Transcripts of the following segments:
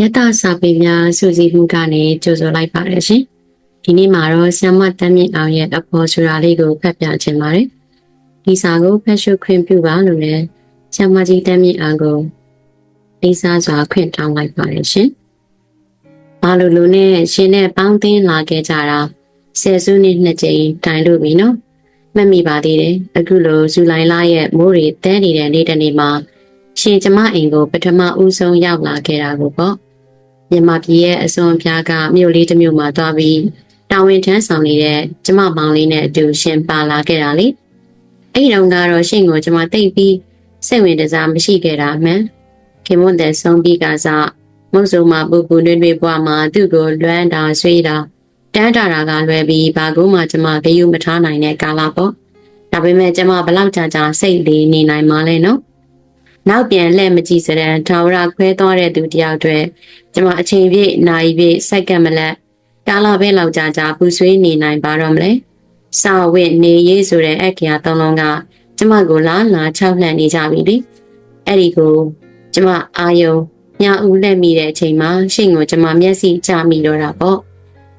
ယတစာပေများစုစည်းမှုကနေကြိုဆိုလိုက်ပါတယ်ရှင်။ဒီနေ့မှာတော့ဆ iam မတမ်းမြင့်အောင်ရဲ့အဖို့ဆိုတာလေးကိုဖတ်ပြချင်ပါတယ်။ဒီစာကိုဖတ်ရှုခွင့်ပြုပါလို့လည်းဆ iam မကြီးတမ်းမြင့်အောင်ကိုလေးစားစွာခွင့်တောင်းလိုက်ပါတယ်ရှင်။ဘာလို့လို့နဲ့ရှင်နဲ့ပေါင်းသင်းလာခဲ့ကြတာဆယ်စုနှစ်နှစ်ကြိမ်တိုင်လို့ပြီနော်။ မှတ်မိပါသေးတယ်။အခုလိုဇူလိုင်လရဲ့မိုးရီတဲနေတဲ့နေ့တစ်နေ့မှာရှင်ကျမအိမ်ကိုပထမဦးဆုံးရောက်လာခဲ့တာကိုပေါ့မြန်မာပြည်ရဲ့အစွန်ပြားကမြို့လေးတစ်မြို့မှာသွားပြီးတာဝန်ထမ်းဆောင်နေတဲ့ကျမမောင်လေးနဲ့အတူရှင်ပါလာခဲ့တာလေအဲ့ဒီတော့ကတော့ရှင်ကိုကျမတိတ်ပြီးစိတ်ဝင်တစားမရှိခဲ့တာမှန်ခင်မွန်းတဲ့ဆုံးပြီးကစားမုတ်ဆုံမှာပူပူနွေ့နွေ့ဘွားမှာသူ့ကိုလွမ်းတာဆွေးတာ တန်းတာတာကလွယ်ပြီးဘာကူမှကျမဂယုမထားနိုင်တဲ့ကာလပေါ့ဒါပေမဲ့ကျမဘလောက်ကြာကြာစိတ်လေးနေနိုင်မှလဲနော်နောက်ပြန်လှည့်မကြည့်စတဲ့ထာဝရခွဲသွားတဲ့သူတယောက်တွေကျမအချိန်ပြည့်နိုင်ပြည့်စက္ကန့်မလက်ကာလပဲလောက်ကြာကြာပူဆွေးနေနိုင်ပါတော့မလဲစာဝတ်နေရေးဆိုတဲ့အခရာသုံးလုံးကကျမကိုလာလာ၆လှန်နေကြပြီလေအဲ့ဒီကိုကျမအာယုံညဦးလက်မိတဲ့အချိန်မှာရှင့်ကိုကျမမျက်စိကျမိတော့တာပေါ့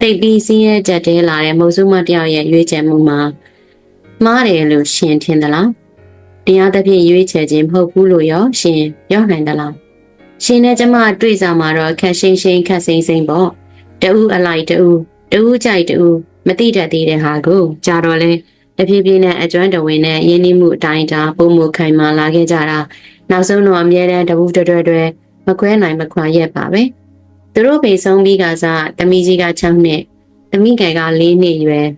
တိတ်ပြီးစင်းရဲကြက်တဲလာတဲ့မုံစုမတယောက်ရဲ့ရွေးချယ်မှုမှာမှားတယ်လို့ရှင်ထင်သလားတရားသဖြင့်ရွေးချယ်ခြင်းမဟုတ်ဘူးလို့ရောရှင်ပြောနိုင်သလားရှင်နဲ့ကျမတွေ့ကြမှာတော့ခက်ရှင်းရှင်းခက်စိမ့်စိမ့်ပေါ့တူအလိုက်တူတူကြိုက်တူမတိတတ်သေးတဲ့ဟာကိုကြာတော့လဲတဖြည်းဖြည်းနဲ့အကျွမ်းတဝင်နဲ့ရင်းနှီးမှုအတိုင်းဒါပုံမှုခိုင်မာလာခဲ့ကြတာနောက်ဆုံးတော့အမြဲတမ်းတပူတွဲတွဲတွဲမခွဲနိုင်မခွာရက်ပါပဲ သူတို့ပေဆုံးပြီးကစားတမီကြီးက6နှစ်တမီငယ်က4နှစ်ရွယ်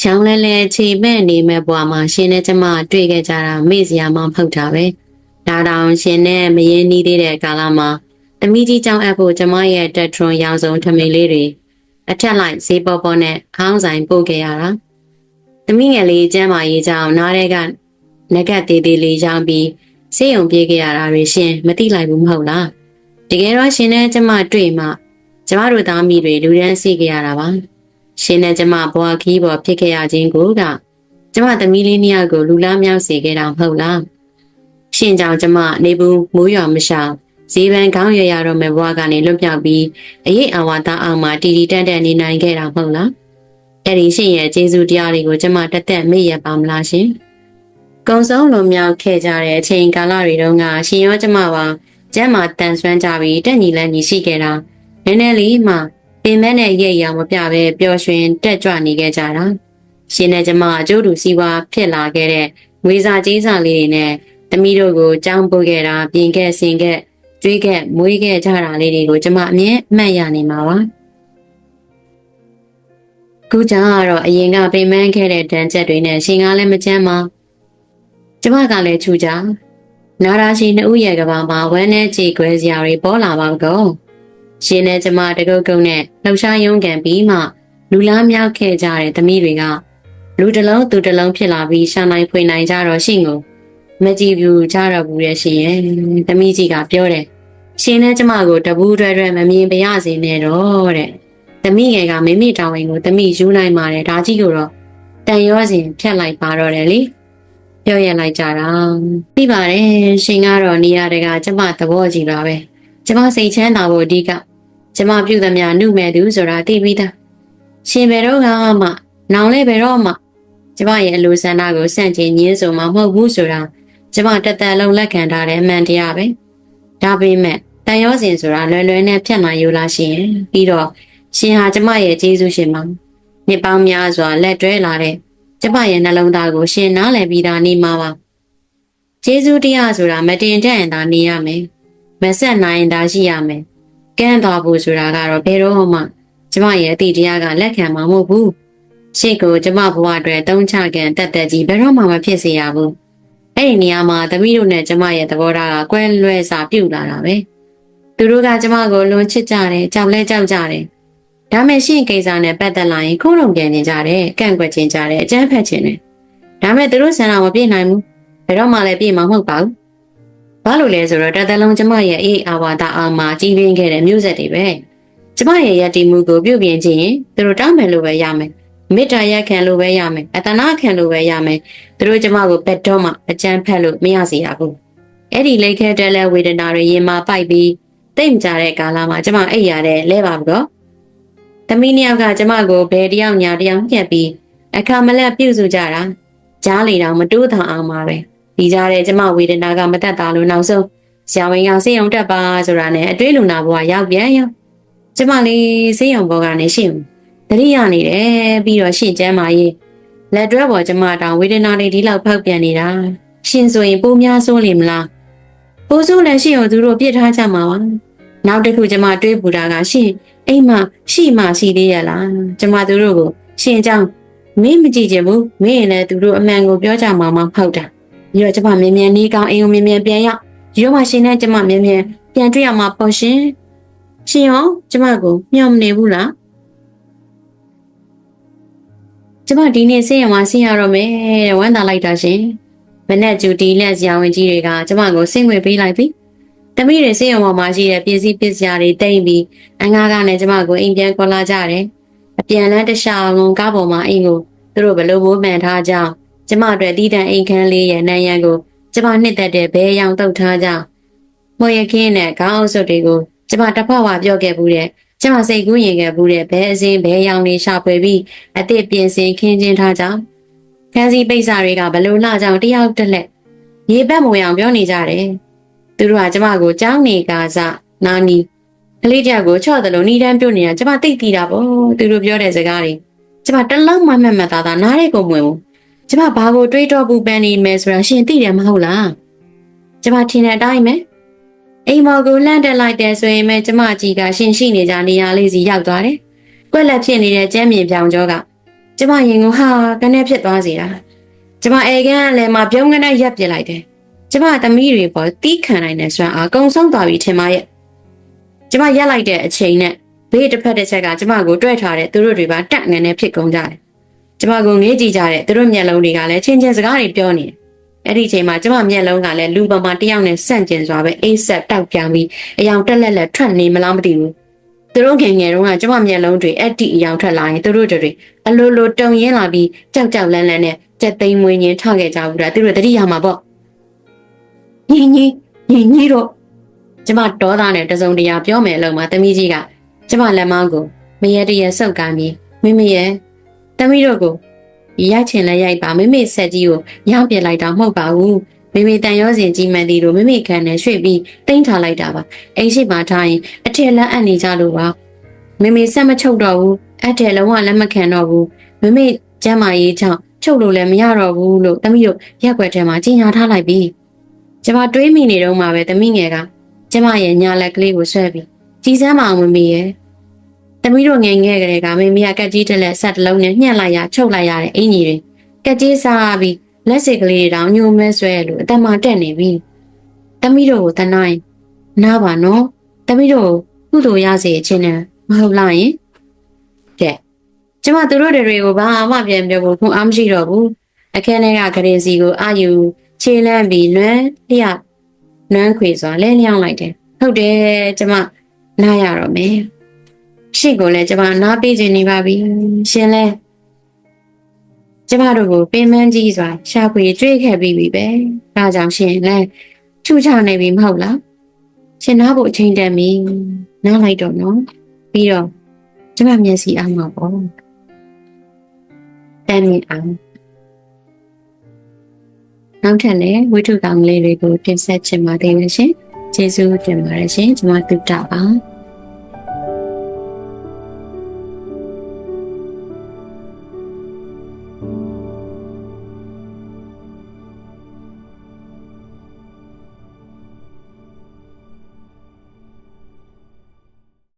ရှောင်းလဲလဲခြေမဲ့နေမဲ့ဘွားမှာရှင်နဲ့ကျမတွေ့ခဲ့ကြတာမေ့စရာမှမဟုတ်တာပဲဒါတောင်ရှင်နဲ့မရင်းနှီးသေးတဲ့ကာလမှာတမီကြီးကြောင့်အပ်ဖို့ကျမရဲ့တက်ထရွန်ရောင်စုံထမိန်လေးတွေအထက်လိုက်ဈေးပေါ်ပေါ်နဲ့ခေါင်းဆိုင်ပို့ခဲ့ရတာတမီငယ်လေးကျမ်းမာရေးကြောင့်နားထဲကငကတ်သေးသေးလေးရောင်းပြီးဆေးရုံပြေးခဲ့ရတာတွေရှင်မသိလိုက်ဘူးမဟုတ်လား တကယ်တော့ရှင်နဲ့ကျမတွေ့မှကျမတို့သားမိတွေလူရန်စီခဲ့ရတာပါရှင်နဲ့ကျမဘွားခီးပေါ်ဖြစ်ခဲ့ရခြင်းကိုကကျမသမီးလေးနှစ်ယောက်ကိုလူလားမြောက်စေခဲ့တာမဟုတ်လားရှင်ကြောင့်ကျမနေဘူးမိုးရွာမရှောင်ဈေးပန်းကောင်းရရတော့မဲ့ဘွားကနေလွတ်ပြောက်ပြီးအရေးအဝါသားအောင်မှတီတီတန့်တန့်နေနိုင်ခဲ့တာမဟုတ်လားအဲ့ဒီရှင်ရဲ့ကျေးဇူးတရားတွေကိုကျမတက်တက်မေ့ရပါမလားရှင်ကုံဆုံးလွန်မြောက်ခဲ့ကြတဲ့အချိန်ကာလတွေတုန်းကရှင်ရောကျမပါ ကျမ်းမာတန်ဆွမ်းကြပြီးတက်ညီလန်းညီရှိခဲ့တာနည်းနည်းလေးမှပင်မနဲ့ရိပ်ရောင်မပြပဲပျော်ရွှင်တက်ကြွနေခဲ့ကြတာရှင်နဲ့ကျမအကျိုးတူစီးပွားဖြစ်လာခဲ့တဲ့ငွေစာကြေးစာလေးတွေနဲ့သမီးတို့ကိုကြောင်းပို့ခဲ့တာပြင်ခဲ့ဆင်ခဲ့ကျွေးခဲ့မွေးခဲ့ကြတာလေးတွေကိုကျမအမြဲမှတ်ရနေမှာပါခုကြောင့်ကတော့အရင်ကပင်ပန်းခဲ့တဲ့တန်ချက်တွေနဲ့ရှင်ကားလည်းမချမ်းပါကျမကလည်းချူကြ နာရာရှိနှစ်ဦးရဲ့ကဘာမှာဝမ်းနဲ့ကြေခွဲစရာတွေပေါ်လာပါကောရှင်နဲ့ကျမတကုတ်ကုတ်နဲ့လှူရှားရုံးကန်ပြီးမှလူလားမြောက်ခဲ့ကြတဲ့သမီးတွေကလူတစ်လုံးသူတစ်လုံးဖြစ်လာပြီးရှာနိုင်ဖွေနိုင်ကြတော့ရှင်ကိုမကြည့်ဘူးကြတော့ဘူးရဲ့ရှင်ရဲ့သမီးကြီးကပြောတယ်ရှင်နဲ့ကျမကိုတပူးတွဲတွဲမမြင်ပါရစေနဲ့တော့တဲ့သမီးငယ်ကမိမိတောင်းဝင်ကိုသမီးယူနိုင်ပါတယ်ဒါကြီးကိုတော့တန်ရောစဉ်ဖြတ်လိုက်ပါတော့တယ်လေ ပြောရလိုက်ကြတာသိပါတယ်ရှင်ကတော့နေရာတကာကျမသဘောကြည့်ပါပဲကျမစိတ်ချမ်းသာဖို့အဓိကကျမပြုသမျှနှုမဲ့သူဆိုတာသိပြီးသားရှင်ဘယ်တော့မှနောင်လဲဘယ်တော့မှကျမရဲ့အလိုဆန္ဒကိုစန့်ကျင်ညင်းဆိုမှမဟုတ်ဘူးဆိုတာကျမတက်တက်လုံးလက်ခံထားတဲ့အမှန်တရားပဲဒါပေမဲ့တန်ရောစင်ဆိုတာလွယ်လွယ်နဲ့ဖြတ်နိုင်ယူလာရှင်ပြီးတော့ရှင်ဟာကျမရဲ့ကျေးဇူးရှင်ပါနှစ်ပေါင်းများစွာလက်တွဲလာတဲ့ ကျမရဲ့နှလုံးသားကိုရှင်နားလည်ပြီးသားနေမှာပါကျေးဇူးတရားဆိုတာမတင်တဲ့ရင်သာနေရမယ်မဆက်နိုင်ရင်သာရှိရမယ်ကန်းသွားဖို့ဆိုတာကတော့ဘယ်တော့မှကျမရဲ့အတိတရားကလက်ခံမှာမဟုတ်ဘူးရှေ့ကိုကျမဘဝအတွက်တုံးချကန်တက်တက်ကြီးဘယ်တော့မှမဖြစ်စေရဘူးအဲ့ဒီနေရာမှာသမီးတို့နဲ့ကျမရဲ့သဘောထားကကွဲလွဲစာပြုတ်လာတာပဲသူတို့ကကျမကိုလွန်ချစ်ကြတယ်ကြောက်လဲကြောက်ကြတယ် ဒါမဲ့ရှင့်ကိစ္စနဲ့ပတ်သက်လာရင်ခုံလုံးပြန်နေကြတယ်ကန့်ကွက်ခြင်းကြတယ်အကြမ်းဖက်ခြင်းတယ်ဒါမဲ့သူတို့ဆန္ဒမပြည့်နိုင်ဘူးဘယ်တော့မှလည်းပြည့်မှာမဟုတ်ပါဘူးဘာလို့လဲဆိုတော့တသက်လုံးကျမရဲ့အေးအာဝါဒအောင်မှာကြီးပင်းခဲ့တဲ့မျိုးဆက်တွေပဲကျမရဲ့ရည်တည်မှုကိုပြုပြင်ခြင်းရင်သူတို့တောင်းမယ်လို့ပဲရမယ်မေတ္တာရက်ခံလို့ပဲရမယ်အတနာခံလို့ပဲရမယ်သူတို့ကျမကိုဘက်တော့မှအကြမ်းဖက်လို့မရစေရဘူးအဲ့ဒီလိတ်ခဲတဲ့လဲဝေဒနာတွေရင်မာပိုက်ပြီးတိတ်မကြတဲ့ကာလမှာကျမအိပ်ရတဲ့လဲပါဘူးတော့ သမီးနှစ်ယောက်ကကျမကိုဘယ်တယောက်ညာတယောက်ညှက်ပြီးအခါမလက်ပြုတ်စုကြတာကြားလေတောင်မတိုးထောင်အောင်ပါပဲဒီကြားတဲ့ကျမဝေဒနာကမတက်တာလို့နောက်ဆုံးဆရာဝန်ကစေယုံတက်ပါဆိုတာနဲ့အတွေးလူနာဘဝရောက်ပြန်ရောကျမလေးစေယုံဘောကနေရှင့်တတိယနေတယ်ပြီးတော့ရှင့်ကျမ်းမာရေးလက်တွဲပေါ်ကျမတောင်ဝေဒနာတွေဒီလောက်ဖောက်ပြန်နေတာရှင်ဆိုရင်ပိုများဆိုးလိမ့်မလားပိုဆိုးလည်းရှင့်ကိုသူတို့ပြစ်ထားကြမှာပါနောက်တစ်ခုကျမတွေးပူတာကရှင့်အိမ်မှာ ရှိမှရှိသေးရလားကျမသူတို့ကိုရှင်ကြောင့်မင်းမကြည့်ချင်ဘူးမင်းရင်လည်းသူတို့အမှန်ကိုပြောကြမှာမဟုတ်တာပြီးတော့ကျမမြင်မြန်နေကောင်းအိမ်ကိုမြင်မြန်ပြန်ရောက်ဒီတော့မှရှင်နဲ့ကျမမြင်မြန်ပြန်တွေ့ရမှာပေါ့ရှင်ရှင်ရောကျမကိုမျှော်မနေဘူးလားကျမဒီနေ့ဆေးရုံမှာဆင်းရတော့မယ်တဲ့ဝမ်းသာလိုက်တာရှင်မနဲ့ကျူတီလက်ဆရာဝန်ကြီးတွေကကျမကိုဆင်းခွင့်ပေးလိုက်ပြီ တမိတွေဆေးရုံပေါ်မှာရှိတဲ့ပစ္စည်းပစ္စယတွေတိမ့်ပြီးအငားကနဲ့ကျမကိုအိမ်ပြန်ခေါ်လာကြတယ်အပြန်လန်းတစ်ခြားလုံးကားပေါ်မှာအိမ်ကိုသူတို့ဘလို့မိုးမှန်ထားကြကျမအတွက်တီးတန်အိမ်ခန်းလေးရဲ့နန်းရံကိုကျမနှစ်သက်တဲ့ဘဲရောင်တုတ်ထားကြမော်ရခင်းနဲ့ခေါင်းအုပ်စုပ်တွေကိုကျမတစ်ဖက်ဝါပြောခဲ့ဘူးတဲ့ကျမစိတ်ကူးရင်ခဲ့ဘူးတဲ့ဘဲအစင်းဘဲရောင်လေးရှာဖွေပြီးအသစ်ပြင်ဆင်ခင်းကျင်းထားကြခန်းစီပိတ်စာတွေကဘလို့လှကြောင်တယောက်တစ်လက်ရေပတ်မဝင်အောင်ပြောနေကြတယ် သူတို့ကကျမကိုကြောင်းနေကစားနာနီကလေးတယောက်ကိုချော့တယ်လို့နှီးတန်းပြုတ်နေတာကျမသိသိတာပေါ့သူတို့ပြောတဲ့စကားတွေကျမတလုံးမမှတ်မှတ်သားသားနားရဲကုန်မဝင်ဘူးကျမဘာကိုတွေးတော့ပူပန်းနေမယ်ဆိုတာရှင်သိတယ်မဟုတ်လားကျမထင်တဲ့အတိုင်းပဲအိမ်မော်ကိုလှမ်းတက်လိုက်တယ်ဆိုရင်ပဲကျမကြီးကရှင်ရှိနေကြနေရာလေးစီရောက်သွားတယ်။ကွက်လက်ဖြစ်နေတဲ့ကျမ်းမြေပြောင်ကျော်ကကျမရင်ကိုဟာကနေဖြစ်သွားစေတာ။ကျမအေကန်အလည်းမပြုံးကနေရက်ပြစ်လိုက်တယ်။ ကျမသမီးတွေပေါ်တီးခံနိုင်တဲ့စွမ်းအားကုံဆုံးသွားပြီထင်ပါရဲ့။ကျမရက်လိုက်တဲ့အချိန်နဲ့ဘေးတစ်ဖက်တစ်ချက်ကကျမကိုတွေ့ထားတဲ့သူတို့တွေပါတက်ငန်းနဲ့ဖြစ်ကုန်ကြတယ်။ကျမကိုငေးကြည့်ကြတဲ့သူတို့မျက်လုံးတွေကလည်းချင်းချင်းစကားတွေပြောနေတယ်။အဲ့ဒီအချိန်မှာကျမမျက်လုံးကလည်းလူပေါ်မှာတယောက်နဲ့ဆန့်ကျင်စွာပဲအိတ်ဆက်တောက်ပြန်ပြီးအယောင်တက်လက်လက်ထွက်နေမလားမသိဘူး။သူတို့ငယ်ငယ်တုန်းကကျမမျက်လုံးတွေအဲ့ဒီအယောင်ထွက်လာရင်သူတို့တွေအလိုလိုတုံရင်းလာပြီးကြောက်ကြောက်လန့်လန့်နဲ့ကြက်သိမ်းမွေးရင်းထောက်ခဲ့ကြဘူးလားသူတို့တတိယမှာပေါ့။ ညီညီညီညီတို့ကျမဒေါသနဲ့တစုံတရာပြောမယ်အလုံးမှာတမီးကြီးကကျမလက်မောင်းကိုမရတရဆုပ်ကမ်းပြီးမိမိရဲ့တမီးတို့ကိုရိုက်ချင်လဲရိုက်ပါမိမိဆက်ကြီးကိုရောင်းပြလိုက်တာမဟုတ်ပါဘူးမိမိတန်ရောစင်ကြီးမှန်တီတို့မိမိခံနဲ့ရွှေ့ပြီးတင်းထားလိုက်တာပါအိမ်ရှိမှထားရင်အထက်လက်အပ်နေကြလို့ပါမိမိဆက်မချုပ်တော့ဘူးအထက်လုံးဝလက်မခံတော့ဘူးမိမိကျမ်းမာရေးကြောင့်ချုပ်လို့လည်းမရတော့ဘူးလို့တမီးတို့ရက်ွက်ထဲမှာကြီးညာထားလိုက်ပြီ ကျမတွေးမိနေတော့မှပဲတမီးငယ်ကကျမရဲ့ညာလက်ကလေးကိုဆွဲပြီးကြီးစမ်းမအောင်မမီရဲ့တမီးတို့ငယ်ငယ်ကလေးကမိမိကကက်ကြီးတစ်လက်ဆက်တစ်လုံးနဲ့ညှက်လိုက်ရချုပ်လိုက်ရတဲ့အင်ကြီးတွေကက်ကြီးစားပြီးလက်စိတ်ကလေးတွေတောင်ညှို့မဲဆွဲလို့အတမတက်နေပြီတမီးတို့ကိုတနိုင်နားပါနော်တမီးတို့ကိုကုသိုလ်ရစေအချင်းနဲ့မဟုတ်လားယင်တဲ့ကျမသူတို့တွေကိုဘာမှပြန်ပြောဖို့ခုအားမရှိတော့ဘူးအခန်းထဲကဂရင်စီကိုအာယူ ခြေလန့်ပြီးလွမ်းလျက်နွမ်းခွေစွာလဲလျောင်းလိုက်တယ်ဟုတ်တယ်ကျမနားရတော့မယ်ရှင့်ကိုလည်းကျမနားပေးခြင်းနေပါပြီရှင်လဲကျမတို့ကိုပင်မကြီးစွာရှာဖွေကြွေးခဲ့ပြီးပြီပဲဒါကြောင့်ရှင်လဲထူချနေပြီမဟုတ်လားရှင်နားဖို့အချိန်တန်ပြီနားလိုက်တော့နော်ပြီးတော့ကျမမျက်စိအောင်မှာပေါ့တန်နေအောင် နောက်ထပ်လည်းဝိထုကောင်လေးတွေကိုပြင်ဆက်ချင်ပါသေးတယ်ရှင်ကျေးဇူးတင်ပါတယ်ရှင်ကျွန်မတုတ္တပါ